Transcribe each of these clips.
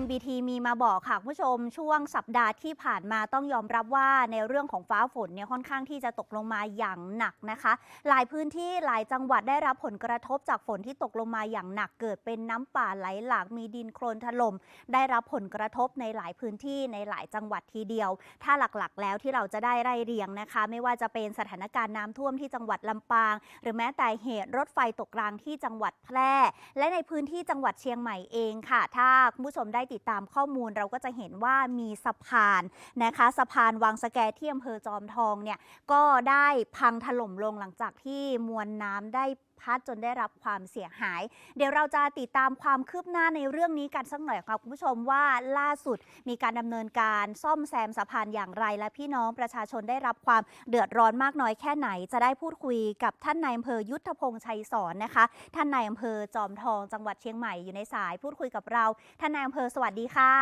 NBT มีมาบอกค่ะคุณผู้ชมช่วงสัปดาห์ที่ผ่านมาต้องยอมรับว่าในเรื่องของฟ้าฝนเนี่ยค่อนข้างที่จะตกลงมาอย่างหนักนะคะ หลายพื้นที่หลายจังหวัดได้รับผลกระทบจากฝนที่ตกลงมาอย่างหนักเกิดเป็นน้ำป่าไหลหลากมีดินโคลนถล่มได้รับผลกระทบในหลายพื้นที่ในหลายจังหวัดทีเดียว ถ้าหลักๆ แล้วที่เราจะได้ไล่เรียงนะคะ ไม่ว่าจะเป็นสถานการณ์น้ำท่วมที่จังหวัดลำปาง หรือแม้แต่เหตุรถไฟตกรางที่จังหวัดแพร่ และในพื้นที่จังหวัดเชียงใหม่เองค่ะ ถ้าคุณผู้ชมได้ติดตามข้อมูลเราก็จะเห็นว่ามีสะพานนะคะสะพานวังสแกที่อำเภอจอมทองเนี่ยก็ได้พังถล่มลงหลังจากที่มวลน้ำได้ พัดจนได้รับความเสียหาย เดี๋ยวเราจะติดตามความคืบหน้าในเรื่องนี้กันสักหน่อยค่ะคุณผู้ชมว่าล่าสุดมีการดำเนินการซ่อมแซมสะพานอย่างไร และพี่น้องประชาชนได้รับความเดือดร้อนมากน้อยแค่ไหน จะได้พูดคุยกับท่านนายอำเภอยุทธพงษ์ชัยสอนนะคะ ท่านนายอำเภอจอมทองจังหวัดเชียงใหม่อยู่ในสาย พูดคุยกับเรา ท่านนายอำเภอสวัสดีค่ะ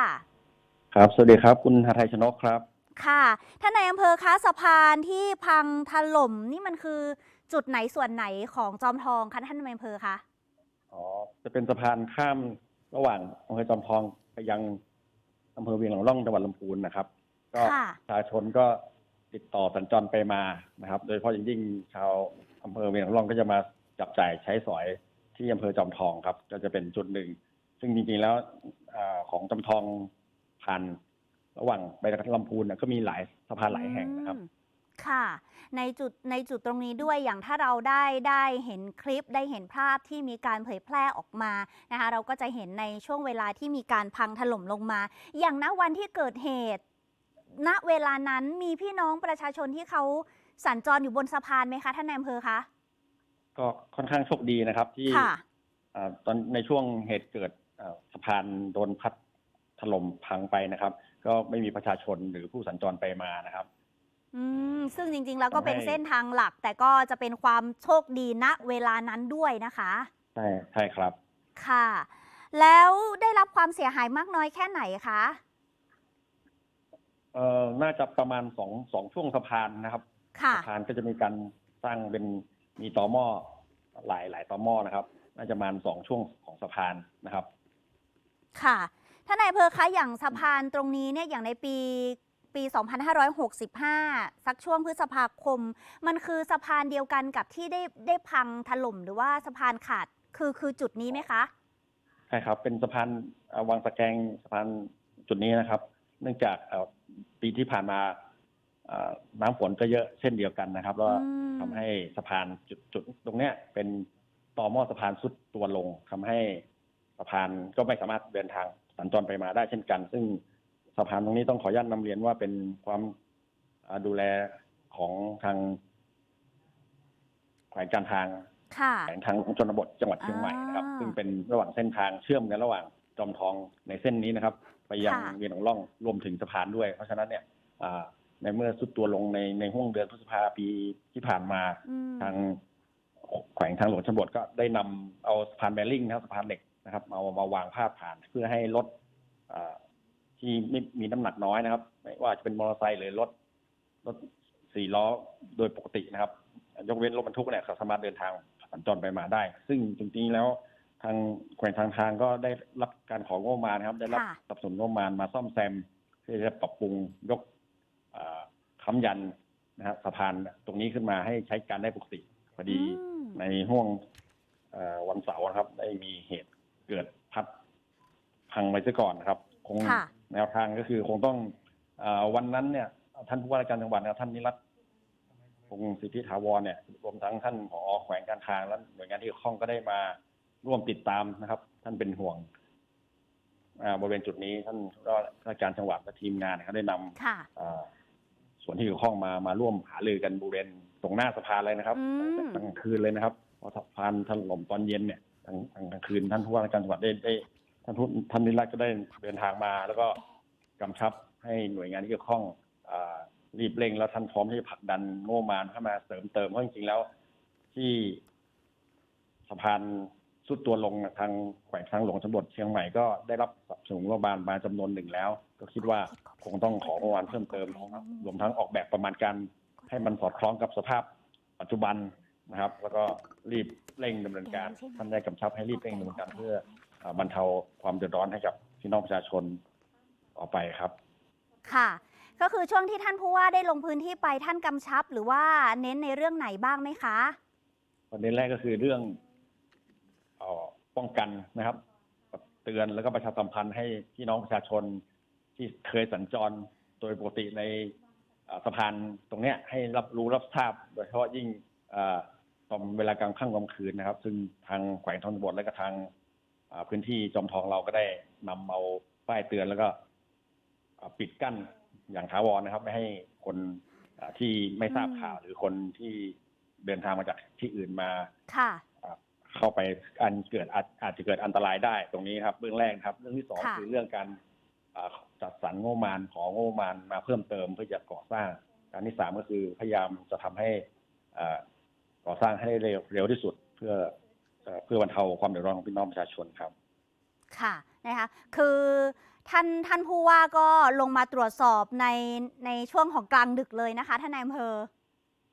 ครับ สวัสดีครับ คุณหาไทยชนกครับ ค่ะ ท่านนายอำเภอคะสะพานที่พังถล่มนี่มันคือ จุดไหนส่วนไหนของจอมทองคะท่านนายอำเภอคะอ๋อจะเป็นสะพานข้ามระหว่างอำเภอจอมทองไปยังอำเภอเวียงหลังร่องจังหวัดลำพูนนะครับ ก็ค่ะประชาชนก็ติดต่อสัญจรไปมานะครับ โดยเฉพาะอย่างยิ่งชาวอำเภอเวียงหลังร่องก็จะมาจับจ่ายใช้สอยที่อำเภอจอมทองครับ ก็จะเป็นจุดหนึ่ง ซึ่งจริงๆแล้วอาของจอมทองผ่านระหว่างไปลำพูนน่ะก็มีหลายสะพานหลายแห่งนะครับอืม ค่ะ ในจุดในจุดตรงนี้ด้วยอย่างถ้าเราได้ได้เห็นคลิปได้เห็นภาพที่มีการเผยแพร่ออกมานะคะเราก็จะเห็นในช่วงเวลาที่มีการพังถล่มลงมา อย่างณวันที่เกิดเหตุณเวลานั้นมีพี่น้องประชาชนที่เขาสัญจรอยู่บนสะพานไหมคะท่านนายอำเภอคะก็ค่อนข้างโชคดีนะครับที่ค่ะอ่าตอนในช่วงเหตุเกิดอ่าสะพานโดนพัดถล่มพังไปนะครับ ก็ไม่มีประชาชนหรือผู้สัญจรไปมานะครับ อืมซึ่งจริงๆ แล้วก็เป็นทำให้เส้นทางหลัก แต่ก็จะเป็นความโชคดีณเวลานั้นด้วยนะคะ ใช่ใช่ครับ ค่ะ แล้วได้รับความเสียหายมากน้อยแค่ไหนคะเอ่อน่าจะประมาณสองสองช่วงสะพานนะครับค่ะ สะพานก็จะมีการสร้างเป็นมีต่อหม้อหลายหลายต่อหม้อนะครับ น่าจะประมาณสองช่วงของสะพานนะครับ ค่ะท่านนายอำเภอคะอย่างสะพานตรงนี้เนี่ยอย่างในปี ปี 2565 สักช่วงพฤษภาคม มันคือสะพานเดียวกันกับที่ได้ได้พังถล่มหรือว่าสะพานขาดคือคือจุดนี้ไหมคะใช่ครับ เป็นสะพานเอ่อวังสะแกงสะพานจุดนี้นะครับ เนื่องจากเอ่อปีที่ผ่านมาเอ่อน้ำฝนก็เยอะเช่นเดียวกันนะครับ แล้วอืมทำให้สะพานจุดจุดตรงเนี้ย เป็นต่อหม้อสะพานสุดตัวลงทำให้สะพานก็ไม่สามารถเดินทางสัญจรไปมาได้เช่นกัน ซึ่ง สะพานตรงนี้ต้องขออนุญาตนำเรียนว่าเป็นความอ่าดูแลของทางแขวงการทางค่ะแขวงทางหลวงชนบทจังหวัดเชียงใหม่นะครับอ่าซึ่งเป็นระหว่างเส้นทางเชื่อมกันระหว่างจอมทองในเส้นนี้นะครับ ไปยังค่ะเวียนหนองร่องรวมถึงสะพานด้วย เพราะฉะนั้นเนี่ยอ่าในเมื่อสุดตัวลงในในห้วงเดือนพฤษภาปีที่ผ่านมาอืมทางแขวงทางหลวงชนบทก็ได้นำเอาสะพานแบริ่งนะครับสะพานเหล็กนะครับเอามาวางพาดผ่านเพื่อให้รถอ่า ที่ไม่มีน้ำหนักน้อยนะครับ ไม่ว่าจะเป็นมอเตอร์ไซค์หรือรถรถสี่ล้อโดยปกตินะครับ ยกเว้นรถบรรทุกเนี่ยเขาสามารถเดินทางสัญจรไปมาได้ ซึ่งจริงๆแล้วทางแขวงทางทางก็ได้รับการของงบประมาณนะครับ ได้รับค่ะสนับสนุนงบประมาณมาซ่อมแซมเพื่อจะปรับปรุงยกอ่าค้ำยันนะครับสะพานตรงนี้ขึ้นมาให้ใช้การได้ปกติพอดีอืมในห่วงเอ่อวันเสาร์นะครับ ได้มีเหตุเกิดพัดพังไปซะก่อนนะครับ คงค่ะ แนวทางก็คือคงต้องเออวันนั้นเนี่ย ท่านผู้ว่าราชการจังหวัดนะครับท่านนิรัตน์คงสิทธิถาวรเนี่ยรวมทั้งท่านผอแขวงการทางและหน่วยงานที่เกี่ยวข้องก็ได้มาร่วมติดตามนะครับ ท่านเป็นห่วงอ่าบริเวณจุดนี้ท่านราชการจังหวัดและทีมงานเขาได้นำค่ะอ่าส่วนที่เกี่ยวข้องมามาร่วมหารือกันบริเวณตรงหน้าสะพานเลยนะครับอืมตั้งแต่กลางคืนเลยนะครับเพราะสะพานถล่มตอนเย็นเนี่ยทางทางกลางคืนท่านผู้ว่าราชการจังหวัดได้ได้ ท่านผู้ท่านนิรัตก็ได้เดินทางมา แล้วก็กำชับให้หน่วยงานที่เกี่ยวข้องอรีบเร่งแล้วท่านพร้อมที่จะผลักดันงบประมาณเข้ามาเสริมเติมเพราะจริงๆแล้วที่สะพานสุดตัวลงทางแขวงทางหลวงชนบทเชียงใหม่ก็ได้รับสนับสนุนงบประมาณมาจำนวนหนึ่งแล้ว ก็คิดว่าคงต้องของบประมาณเพิ่มเติมรวมทั้งออกแบบประมาณการให้มันสอดคล้องกับสภาพปัจจุบันนะครับ แล้วก็รีบเร่งดำเนินการท่านได้กำชับให้รีบเร่งดำเนินการเพื่อ บรรเทาความเดือดร้อนให้กับพี่น้องประชาชนต่อไปครับ ค่ะ ก็คือช่วงที่ท่านผู้ว่าได้ลงพื้นที่ไปท่านกำชับ หรือว่าเน้นในเรื่องไหนบ้างไหมคะ ประเด็นแรกก็คือเรื่องเออป้องกันนะครับ เตือนแล้วก็ประชาสัมพันธ์ให้พี่น้องประชาชนที่เคยสัญจรโดยปกติในเอ่อสะพานตรงเนี้ยให้รับรู้รับทราบ โดยเฉพาะยิ่งเอ่อตอนเวลากลางค่ำกลางคืนนะครับ ซึ่งทางแขวงทางชนบทและก็ทางเอ่อ พื้นที่จอมทองเราก็ได้นำเอาป้ายเตือนแล้วก็เอ่อปิดกั้นอย่างถาวรนะครับ ไม่ให้คนเอ่อที่ไม่ทราบอืมข่าวหรือคนที่เดินทางมาจากที่อื่นมาค่ะเข้าไปอันเกิดอาจอาจจะเกิดอันตรายได้ตรงนี้ครับ เรื่องแรกนะครับ เรื่องที่สองค่ะคือเรื่องการอ่าจัดสรรงบประมาณของงบประมาณมาเพิ่มเติมเพื่อจะก่อสร้างการที่สามก็คือพยายามจะทำให้อ่าก่อสร้างให้เร็วเร็วที่สุดเพื่อเอ่อ เพื่อบรรเทาความเดือดร้อนของพี่น้องประชาชนครับ ค่ะนะคะคือท่านท่านผู้ว่าก็ลงมาตรวจสอบในในช่วงของกลางดึกเลยนะคะ ท่านนายอำเภอ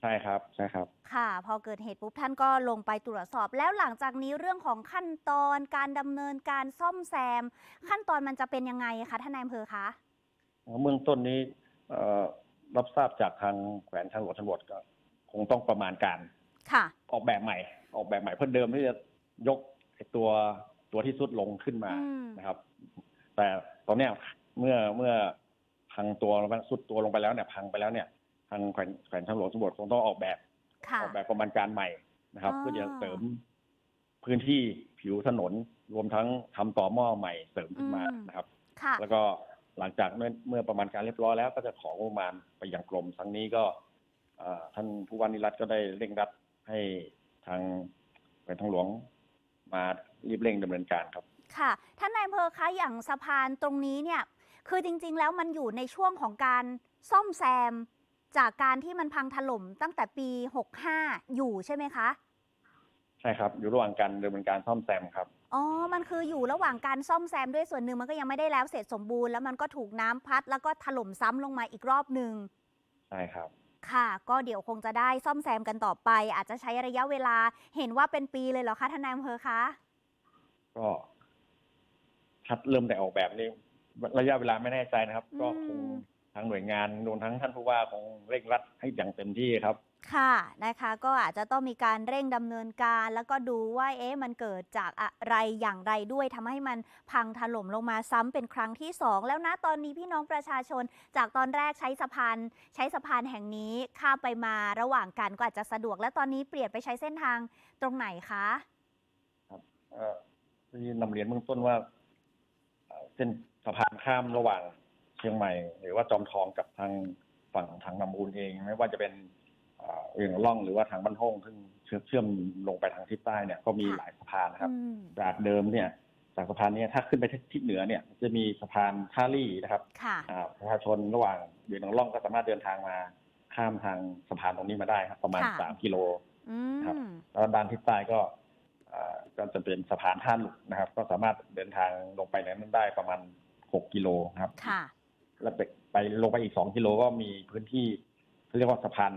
ใช่ครับใช่ครับ ค่ะ พอเกิดเหตุปุ๊บท่านก็ลงไปตรวจสอบแล้วหลังจากนี้เรื่องของขั้นตอนการดำเนินการซ่อมแซม ขั้นตอนมันจะเป็นยังไงคะท่านนายอำเภอคะเบื้องต้นนี้เอ่อรับทราบจากทางแขวงทางหลวงชนบทก็คงต้องประมาณการค่ะ ออกแบบใหม่ ออกแบบใหม่เพื่อเดิมที่จะยกไอ้ตัวตัวที่สุดลงขึ้นมาอืมนะครับ แต่ตอนเนี้ยเมื่อเมื่อพังตัวสุดตัวลงไปแล้วเนี่ยพังไปแล้วเนี่ยทางแขวงแขวงทางหลวงชนบทคงต้องออกแบบค่ะออกแบบประมาณการใหม่นะครับอ๋อเพื่อจะเสริมพื้นที่ผิวถนนรวมทั้งทำต่อหม้อใหม่เสริมขึ้นมานะครับค่ะแล้วก็หลังจากเมื่อเมื่อประมาณการเรียบร้อยแล้ว ก็จะของบประมาณไปยังกรมครั้งนี้ก็เอ่อท่านผู้ว่านิรัตน์ก็ได้เร่งรัดให้ ทางแขวงทางหลวงมารีบเร่งดำเนินการครับ ค่ะ ท่านนายอำเภอคะอย่างสะพานตรงนี้เนี่ย คือจริง ๆ แล้วมันอยู่ในช่วงของการซ่อมแซม จากการที่มันพังถล่มตั้งแต่ปี 65 อยู่ใช่ไหมคะ ใช่ครับ อยู่ระหว่างการดำเนินการซ่อมแซมครับ อ๋อ มันคืออยู่ระหว่างการซ่อมแซมด้วยส่วนหนึ่งมันก็ยังไม่ได้แล้วเสร็จสมบูรณ์แล้วมันก็ถูกน้ำพัดแล้วก็ถล่มซ้ำลงมาอีกรอบหนึ่ง ใช่ครับ ค่ะ ก็เดี๋ยวคงจะได้ซ่อมแซมกันต่อไป อาจจะใช้ระยะเวลาเห็นว่าเป็นปีเลยเหรอคะท่านนายอำเภอคะก็ทัดเริ่มแต่ออกแบบนี้ระยะเวลาไม่แน่ใจนะครับอืมก็คงทางหน่วยงานรวมทั้งท่านผู้ว่าคงเร่งรัดให้อย่างเต็มที่ครับ ค่ะนะคะก็อาจจะต้องมีการเร่งดำเนินการ แล้วก็ดูว่าเอ๊ะมันเกิดจากอะไรอย่างไรด้วยทำให้มันพังถล่มลงมาซ้ำเป็นครั้งที่สองแล้วนะตอนนี้พี่น้องประชาชน จากตอนแรกใช้สะพานใช้สะพานแห่งนี้ข้ามไปมาระหว่างกันก็อาจจะสะดวก และตอนนี้เปลี่ยนไปใช้เส้นทางตรงไหนคะ เอ่อที่นำเรียนเบื้องต้นว่าเอ่อเส้นสะพานข้ามระหว่างเชียงใหม่ หรือว่าจอมทองกับทางฝั่งทางลำพูนเอง ไม่ว่าจะเป็น เอ่อเวียงล่องหรือว่าทางบ้านห้องซึ่งเชื่อมเชื่อมลงไปทางทิศใต้เนี่ยก็มีค่ะหลายสะพานนะครับอืมจากเดิมเนี่ยจากสะพานเนี้ถ้าขึ้นไปทิศเหนือเนี่ยจะมีสะพานท่าลี่นะครับค่ะอ่าประชาชนระหว่างเวียงล่องก็สามารถเดินทางมาข้ามทางสะพานตรงนี้มาได้ครับ ประมาณค่ะสามกิโลอืครับมแล้วด้านทิศใต้ก็อ่าก็จะเป็นสะพานท่าหลุกนะครับ ก็สามารถเดินทางลงไปในนั้นได้ประมาณ6กิโลนะครับค่ะแล้วไปไปลงไปอีก2กิโลก็มีพื้นที่เขาเรียกว่าสะพาน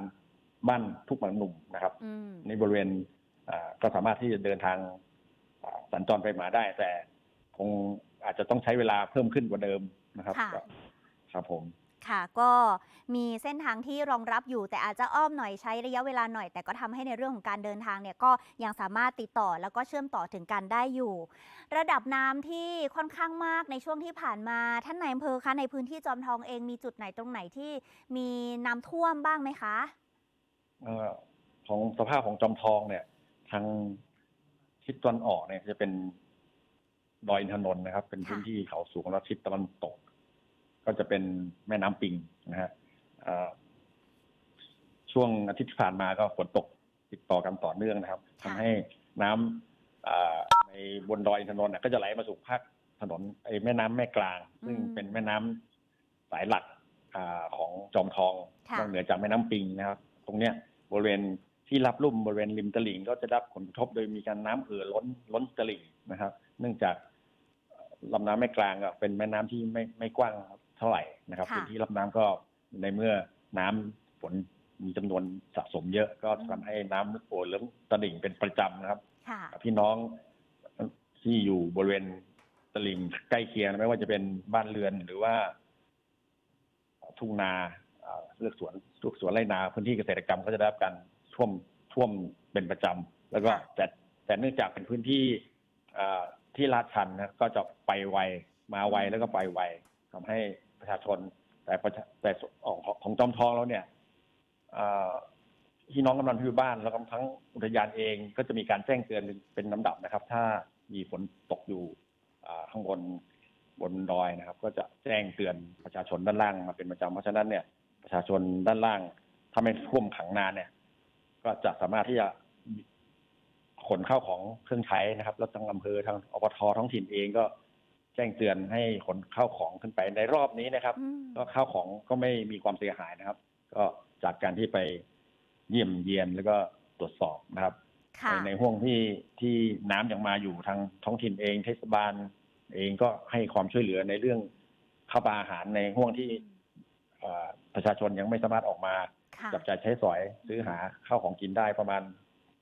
บ้านทุกหมันหนุ่มนะครับ อืมในบริเวณอ่าก็สามารถที่จะเดินทางอ่าสัญจรไปมาได้ แต่คงอาจจะต้องใช้เวลาเพิ่มขึ้นกว่าเดิมนะครับค่ะ ก็ครับผม ค่ะ ก็มีเส้นทางที่รองรับอยู่ แต่อาจจะอ้อมหน่อยใช้ระยะเวลาหน่อย แต่ก็ทำให้ในเรื่องของการเดินทางเนี่ยก็ยังสามารถติดต่อแล้วก็เชื่อมต่อถึงกันได้อยู่ ระดับน้ำที่ค่อนข้างมากในช่วงที่ผ่านมาท่านนายอำเภอคะในพื้นที่จอมทองเองมีจุดไหนตรงไหนที่มีน้ำท่วมบ้างไหมคะเอ่อ ของสภาพของจอมทองเนี่ย ทางทิศตะวันออกเนี่ยจะเป็นดอยอินทนนท์นะครับ เป็นค่ะพื้นที่เขาสูงแล้วทิศตะวันตก ก็จะเป็นแม่น้ำปิงนะฮะเอ่อช่วงอาทิตย์ที่ผ่านมาก็ฝนตกติดต่อกันต่อเนื่องนะครับทำให้น้ำอ่าในบนดอยอินทนนท์เนี่ยก็จะไหลมาสู่ภาคถนนไอ้แม่น้ำแม่กลาง ซึ่งอืมเป็นแม่น้ำสายหลักอาของจอมทองค่ะนอกเหนือจากแม่น้ำปิงนะครับ ตรงเนี้ย บริเวณที่รับลุ่มบริเวณริมตลิ่งก็จะได้รับผลกระทบโดยมีการน้ำเอ่อล้นล้นตลิ่งนะครับ เนื่องจากเอ่อลำน้ำแม่กลางก็เป็นแม่น้ำที่ไม่ไม่กว้างเท่าไหร่นะครับค่ะพื้นที่รับน้ำก็ในเมื่อน้ำฝนมีจำนวนสะสมเยอะก็ทำให้น้ำโอ่ล้นตลิ่งเป็นประจำนะครับค่ะพี่น้องที่อยู่บริเวณตลิ่งใกล้เคียงไม่ว่าจะเป็นบ้านเรือนหรือว่าทุ่งนาอ่า เลือกสวนลูกสวนไรนาพื้นที่เกษตรกรรมก็จะได้รับการท่วมท่วมเป็นประจำแล้วก็ค่ะแต่แต่เนื่องจากเป็นพื้นที่อ่าที่ลาดชันนะก็จะไปไวมาไวแล้วก็ไปไวทำให้ประชาชน แต่ประชาแต่ของของจอมทองเราเนี่ยอ่าพี่น้องกำนันผู้ใหญ่บ้านแล้วก็ทั้งอุทยานเองก็จะมีการแจ้งเตือนเป็นเป็นลำดับนะครับ ถ้ามีฝนตกอยู่อ่าข้างบนบนดอยนะครับ ก็จะแจ้งเตือนประชาชนด้านล่างมาเป็นประจำเพราะฉะนั้นเนี่ย ประชาชนด้านล่างถ้าไม่ท่วมขังนานเนี่ย ก็จะสามารถที่จะขนเข้าของเครื่องใช้นะครับ แล้วทางอำเภอทางอบทท้องถิ่นเองก็แจ้งเตือนให้ขนเข้าของขึ้นไปในรอบนี้นะครับอืมก็ข้าวของก็ไม่มีความเสียหายนะครับ ก็จากการที่ไปเยี่ยมเยียนแล้วก็ตรวจสอบนะครับค่ะในในห่วงที่ที่น้ำยังมาอยู่ทางท้องถิ่นเองเทศบาล เองก็ให้ความช่วยเหลือในเรื่องข้าวปลาอาหารในห่วงที่เอ่อ ประชาชนยังไม่สามารถออกมาค่ะจับจ่ายใช้สอยซื้อหาข้าวของกินได้ประมาณ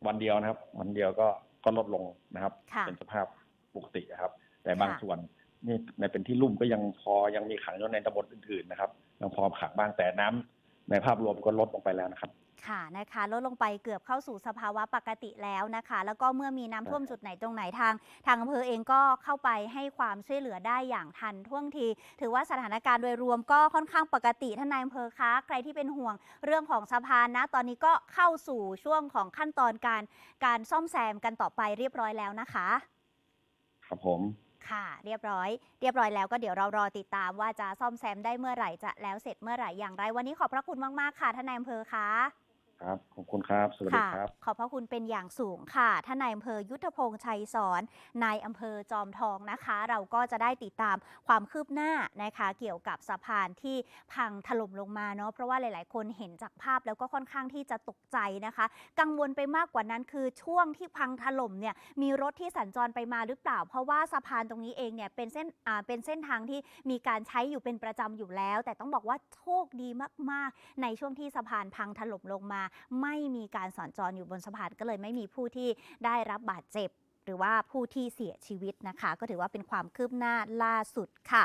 วันเดียวนะครับ วันเดียวก็ก็ลดลงนะครับค่ะเป็นสภาพปกตินะครับ แต่บางค่ะส่วนนี่ในเป็นที่ลุ่มก็ยังพอยังมีขังอยู่ในตำบลอื่นๆนะครับยังพอขังบ้างแต่น้ำในภาพรวมก็ลดลงไปแล้วนะครับ ค่ะนะคะลดลงไปเกือบเข้าสู่สภาวะปกติแล้วนะคะ แล้วก็เมื่อมีน้ำท่วมจุดไหนตรงไหนทาง ทางอำเภอเองก็เข้าไปให้ความช่วยเหลือได้อย่างทันท่วงที ถือว่าสถานการณ์โดยรวมก็ค่อนข้างปกติท่านนายอำเภอคะใครที่เป็นห่วงเรื่องของสะพานนะ ตอนนี้ก็เข้าสู่ช่วงของขั้นตอนการการซ่อมแซมกันต่อไปเรียบร้อยแล้วนะคะ ครับผมค่ะเรียบร้อย เรียบร้อยแล้วก็เดี๋ยวเรารอติดตามว่าจะซ่อมแซมได้เมื่อไหร่จะแล้วเสร็จเมื่อไหร่อย่างไร วันนี้ขอบพระคุณมาก ๆ ค่ะท่านนายอำเภอคะ ครับขอบคุณครับ สวัสดีค่ะครับ ขอบพระคุณเป็นอย่างสูงค่ะ ท่านนายอำเภอยุทธพงษ์ชัยสอนนายอำเภอจอมทองนะคะ เราก็จะได้ติดตามความคืบหน้านะคะ เกี่ยวกับสะพานที่พังถล่มลงมาเนาะเพราะว่าหลาย ๆ คนเห็นจากภาพแล้วก็ค่อนข้างที่จะตกใจนะคะ กังวลไปมากกว่านั้นคือช่วงที่พังถล่มเนี่ยมีรถที่สัญจรไปมาหรือเปล่า เพราะว่าสะพานตรงนี้เองเนี่ยเป็นเส้นอ่าเป็นเส้นทางที่มีการใช้อยู่เป็นประจำอยู่แล้ว แต่ต้องบอกว่าโชคดีมาก ๆ ในช่วงที่สะพานพังถล่มลงมาไม่มีการสัญจรอยู่บนสะพานก็เลยไม่มีผู้ที่ได้รับบาดเจ็บ หรือว่าผู้ที่เสียชีวิตนะคะ ก็ถือว่าเป็นความคืบหน้าล่าสุดค่ะ